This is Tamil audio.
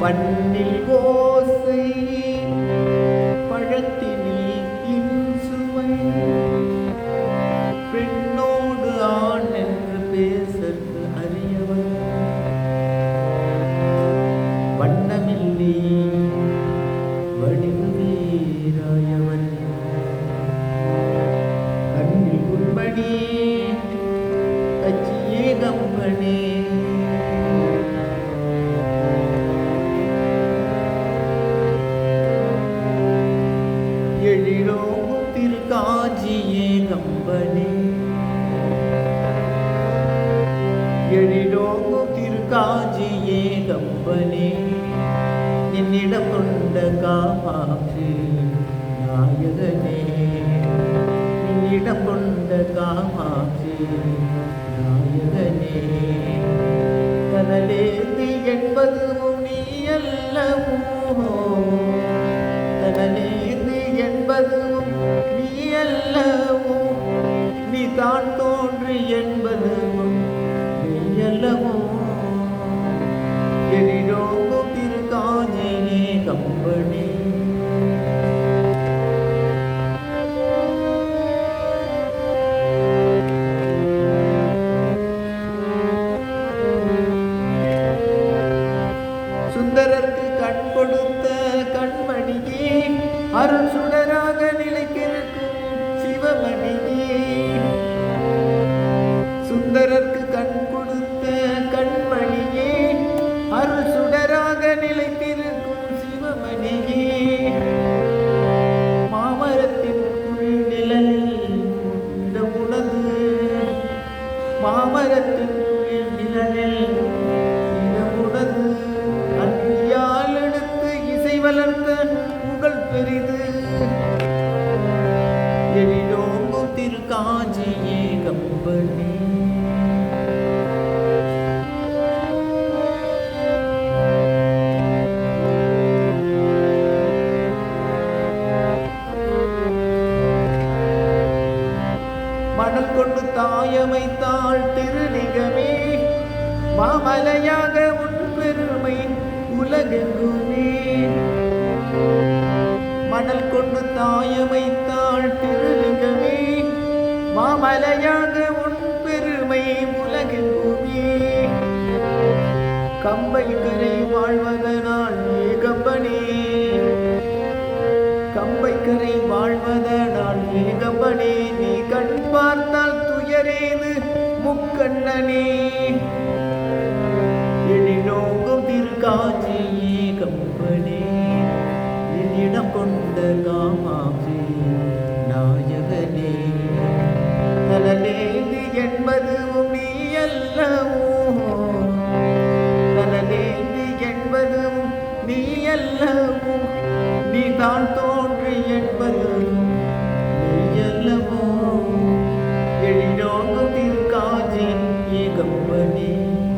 பண்ணில் ஓசை பழத்தினில் இன்சுவை. பெண்ணோடு ஆண் என்று பேசற்கு அறியவன் வண்ணமில்லை. கச்சியே கம்பனே திருக்காஞ்சியே கம்பனே. எழிலோங்கும் திருக்காஞ்சியே கம்பனே. என்னிடம் கொண்ட காமாட்சி நாயகனே. என்னிடம் கொண்ட காமாட்சி என்பது நீ அல்லவோ கடலேந்து என்பதும் நீ அல்லவோ நீ தான் தோன்று என்பதும் சுந்தரருக்கு கண் கொடுத்த கண்மணியே அருள் சுடர் எழிலோங்கு திருக்காஞ்சியே கம்பனே மணல் கொண்டு தாயமைத்தாள் திருநிகமே மாமலையாக உன் பெருமை உலகெங்குமே. மலையாக உன் பெருமை உலகெங்குமே கம்பை கரை வாழ்வதனால் ஏகம்பனே கம்பை கரை வாழ்வதனால் ஏகம்பனே நீ கண் பார்த்தால் துயரேது முக்கண்ணனே. எழிலோங்கும் திருக்காஞ்சியே கம்பனே என்னிடம் கொண்ட காமாட்சி 问你。